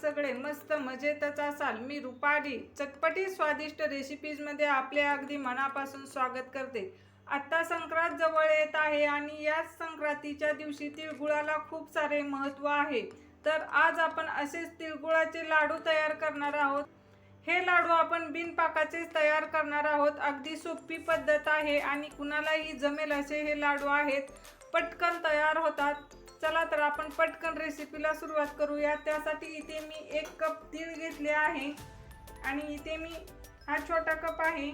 सगळे मस्त मजेतच असाल. मी रुपाली चटपटी स्वादिष्ट रेसिपीजमध्ये आपले अगदी मनापासून स्वागत करते. आत्ता संक्रांत जवळ येत आहे आणि याच संक्रांतीच्या दिवशी तिळगुळाला खूप सारे महत्त्व आहे. तर आज आपण असेच तिळगुळाचे लाडू तयार करणार आहोत. हे लाडू आपण बिनपाकाचेच तयार करणार आहोत. अगदी सोपी पद्धत आहे आणि कुणालाही जमेल असे हे लाडू आहेत. पटकन तयार होतात. चला तर आपण पटकन रेसिपीला सुरुवात करूया. त्यासाठी इथे मी एक कप तीळ घेतले आहे. आणि इथे मी हा छोटा कप आहे.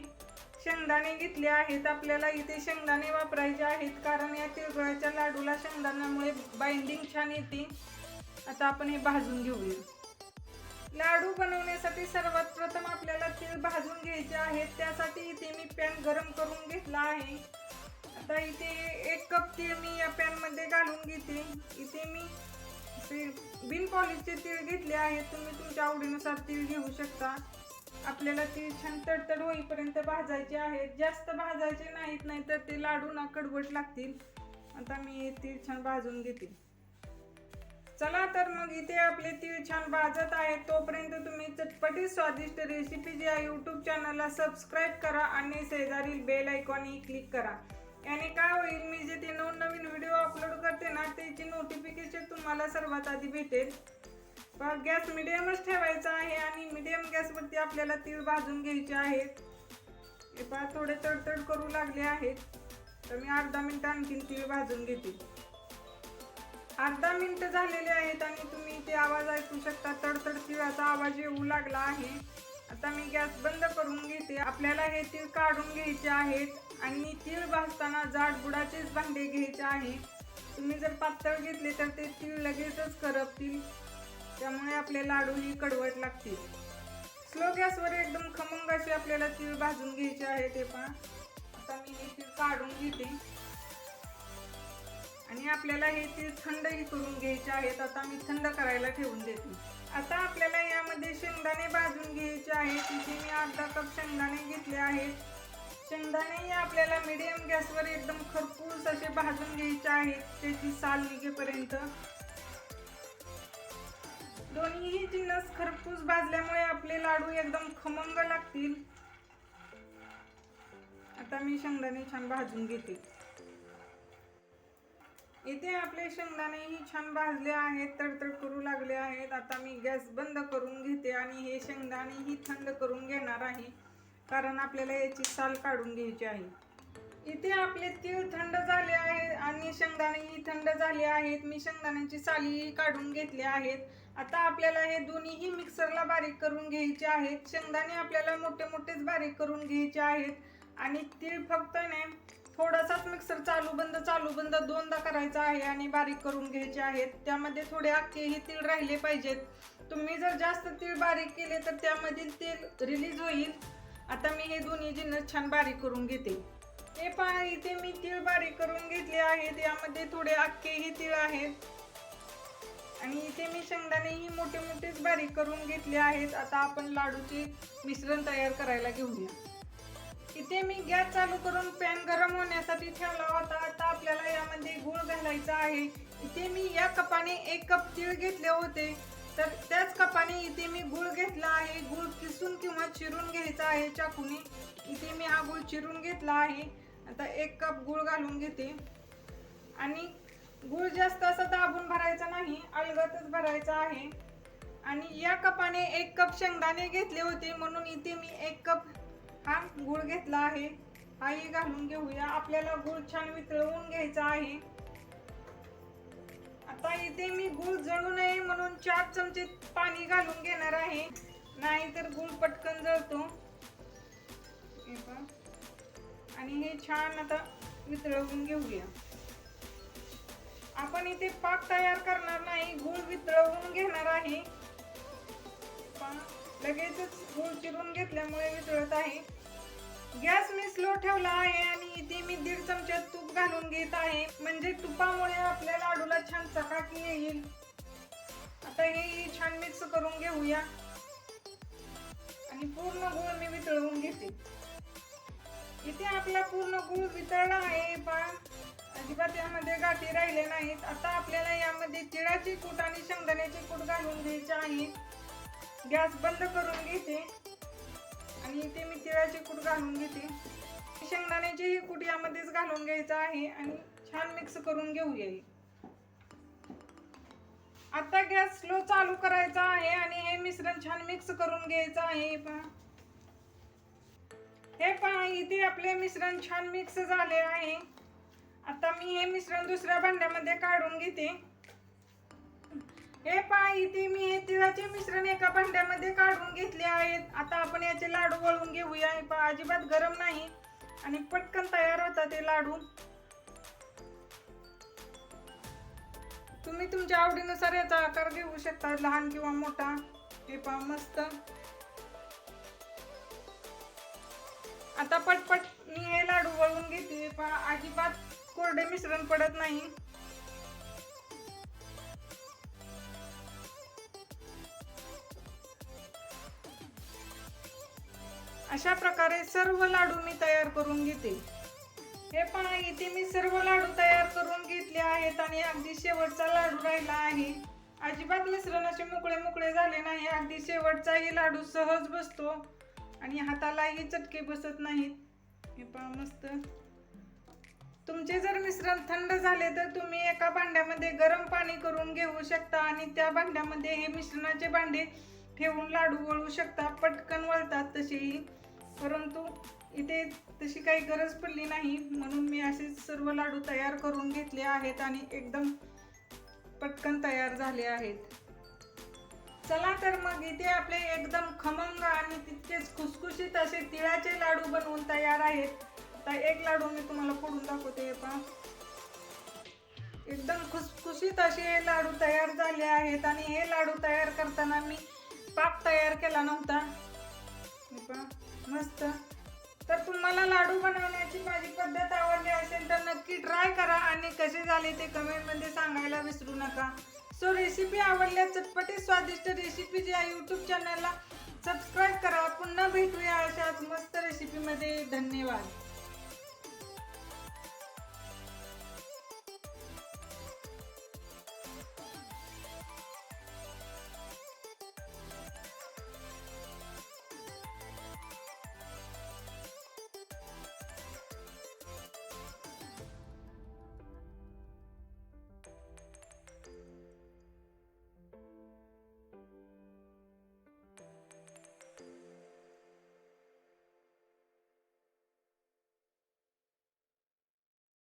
शेंगदाणे घेतले आहेत. आपल्याला इथे शेंगदाणे वापरायचे आहेत. कारण या तिळगुळाच्या लाडूला शेंगदाण्यामुळे बाइंडिंग छान येते. आता आपण हे भाजून घेऊया. लाडू बनवण्यासाठी सर्वात प्रथम आपल्याला तीळ भाजून घ्यायचे आहेत. त्यासाठी इथे मी पॅन गरम करून घेतला आहे. आता इथे एक कप तीळ मी या पॅनमध्ये घालून घेते. इथे मी बिन पॉलिशचे तीळ घेतले आहेत. तुम्ही तुमच्या आवडीनुसार तीळ घेऊ शकता. आपल्याला तीळ छान तडतड होईपर्यंत भाजायचे आहेत जास्त भाजायचे नाहीत नाही तर ते लाडू ना कडवट लागतील. आता मी तीळ छान भाजून घेते. चला तर मग इथे आपले तीळ छान भाजत आहेत. तोपर्यंत तुम्ही चटपटी स्वादिष्ट रेसिपी या यूट्यूब चॅनलला सबस्क्राईब करा आणि शेजारील बेल आयकॉनही क्लिक करा. याने काय होईल मी जे ते नवीन व्हिडिओ अपलोड करते ना त्याची नोटिफिकेशन तुम्हाला सर्वात आधी भेटेल. पण गॅस मिडियमच ठेवायचा आहे आणि मिडियम गॅसवरती आपल्याला तीळ भाजून घ्यायचे आहेत. हे पहा थोडे तडतड करू लागले आहेत. तर मी अर्धा मिनिट आणखीन तीळ भाजून घेते. अर्धा मिनिट झालेले आहेत आणि तुम्ही ते आवाज ऐकू शकता. तडतड तिळाचा आवाज येऊ लागला आहे. आता मी गॅस बंद करून घेते. आपल्याला हे तीळ काढून घ्यायचे आहेत आणि तीळ भाजताना जाड बुडाचेच भांडे घ्यायचे आहे तुम्ही जर पातळ घेतले तर ते तीळ लगेचच करपतील. त्यामुळे आपले लाडूही कडवट लागतील. स्लो गॅसवर एकदम खमंग असे आपल्याला तीळ भाजून घ्यायचे आहे ते पण. आता मी हे तीळ काढून घेते. आणि आपल्याला हे तीळ थंडही करून घ्यायचे आहेत. आता मी थंड करायला ठेवून देते. आता आपल्याला यामध्ये शेंगदाणे भाजून घ्यायचे आहेत. इथे मी अर्धा कप शेंगदाणे घेतले आहेत. शेंगदाणेही आपल्याला मिडियम गॅसवर एकदम खरपूस असे भाजून घ्यायचे आहेत. त्याची साल निघेपर्यंत. दोन्हीही जिन्नस खरपूस भाजल्यामुळे आपले लाडू एकदम खमंग लागतील. आता मी शेंगदाणे छान भाजून घेते. इथे आपले शेंगदाणेही छान भाजले आहेत तडतड करू लागले आहेत. आता मी गॅस बंद करून घेते आणि हे शेंगदाणेही थंड करून घेणार आहे कारण आपल्याला याची साल काढून घ्यायची आहे. इथे आपले तीळ थंड झाले आहेत आणि शेंगदाणेही थंड झाले आहेत. मी शेंगदाण्याची सालीही काढून घेतल्या आहेत. आता आपल्याला हे दोन्हीही मिक्सरला बारीक करून घ्यायचे आहेत. शेंगदाणे आपल्याला मोठे मोठेच बारीक करून घ्यायचे आहेत. आणि तीळ फक्त नाही थोडासाच मिक्सर चालू बंद चालू बंद दोनदा करायचा आहे आणि बारीक करून घ्यायचे आहेत. त्यामध्ये थोडे अख्खेही तीळ राहिले पाहिजेत. तुम्ही जर जास्त तीळ बारीक केले तर त्यामधील तेल रिलीज होईल. आता मी हे दोन्ही जिन्नस छान बारीक करून घेते. हे पहा इथे मी तीळ बारीक करून घेतले आहेत. यामध्ये थोडे अख्खेही तीळ आहेत. आणि इथे मी शेंगदाणेही मोठे मोठेच बारीक करून घेतले आहेत. आता आपण लाडूचे मिश्रण तयार करायला घेऊया. इथे मी गॅस चालू करून पॅन लावता ठेवला होता. आता आपल्याला यामध्ये गूळ घालायचा आहे. इथे मी या कपाने एक कप तीळ घेतले होते. तर त्याच कपाने इथे मी गूळ घेतला आहे. गूळ किसून किंवा चिरून घ्यायचा आहे चाकूने. इथे मी हा गुळ चिरून घेतला आहे. आता एक कप गूळ घालून घेते. आणि गूळ जास्त असं दाबून भरायचा नाही. अलगतच भरायचा आहे. आणि या कपाने एक कप शेंगदाणे घेतले होते. म्हणून इथे मी एक कप हा गूळ घेतला आहे. हाही घालून घेऊया. आपल्याला गूळ छान वितळवून घ्यायचा आहे. आता इथे मी गूळ जळू नये म्हणून चार चमचे पाणी घालून घेणार आहे. नाहीतर गूळ पटकन जळतो. आणि हे छान आता वितळवून घेऊया. आपण इथे पाक तयार करणार नाही गूळ वितळवून घेणार आहे. लगेचच गूळ चिरून घेतल्यामुळे वितळत आहे. गॅस मी स्लो ठेवला आहे आणि इथे मी दीड चमचा तूप घालून घेत आहे. म्हणजे तुपामुळे आपल्या लाडूला छान चकाकी येईल. आता हे छान मिक्स करून घेऊया. आणि पूर्ण गूळ मी वितळवून घेते. इथे आपला पूर्ण गूळ वितळला आहे पण अजिबात यामध्ये गाठी राहिले नाहीत. आता आपल्याला यामध्ये तिळाची कूट आणि शेंगदाण्याची कूट घालून घ्यायची आहे. गॅस बंद करून घेते. आणि इथे मी तिळाची कूट घालून घेते. शेंगदाण्याची ही कूट यामध्येच घालून घ्यायचं आहे आणि छान मिक्स करून घेऊया आता गॅस स्लो चालू करायचा आहे आणि हे मिश्रण छान मिक्स करून घ्यायचं आहे. पहा. हे पहा इथे आपले मिश्रण छान मिक्स झाले आहे. आता मी हे मिश्रण दुसऱ्या भांड्यामध्ये काढून घेते. हे पहा इथे मी भांड्यामध्ये काढून घेतले आहेत. आता आपण याचे लाडू वळून घेऊया. पहा अजिबात गरम नाही. आणि पटकन तयार होतात ते लाडू. तुम्ही तुमच्या आवडीनुसार याचा आकार घेऊ शकता. लहान किंवा मोठा. हे पहा मस्त. आता पटपट मी हे लाडू वळून घेते. हे पहा अजिबात कोरडे मिश्रण पडत नाही. अशा प्रकारे सर्व लाडू मी तयार करून घेते. हे पहा इथे मी सर्व लाडू तयार करून घेतले आहेत आणि अगदी शेवटचा लाडू राहिला आहे. अजिबात मिश्रणाचे मोकळे मोकळे झाले नाही अगदी शेवटचाही लाडू सहज बसतो आणि हातालाही चटके बसत नाहीत. हे पहा मस्त. तुमचे जर मिश्रण थंड झाले तर तुम्ही एका भांड्यामध्ये गरम पाणी करून घेऊ शकता आणि त्या भांड्यामध्ये हे मिश्रणाचे भांडे ठेवून लाडू वळू शकता पटकन वळतात तसेही. परंतु इथे तशी काही गरज पडली नाही. म्हणून मी असे सर्व लाडू तयार करून घेतले आहेत आणि एकदम पटकन तयार झाले आहेत. चला तर मग इथे आपले एकदम खमंग आणि तितकेच खुसखुशीत असे तिळाचे लाडू बनवून तयार आहेत. आता एक लाडू मी तुम्हाला फोडून दाखवते पहा. एकदम खुसखुशीत असे हे लाडू तयार झाले आहेत आणि हे लाडू तयार करताना मी पाक तयार केला नव्हता. मस्त. तर तुम्हाला लाडू बनवण्याची माझी पद्धत आवडली असेल तर नक्की ट्राय करा आणि कसे झाले ते कमेंटमध्ये सांगायला विसरू नका. सो रेसिपी आवडल्या चटपटी स्वादिष्ट रेसिपी या यूट्यूब चॅनलला सबस्क्राईब करा. पुन्हा भेटूया अशाच मस्त रेसिपीमध्ये धन्यवाद.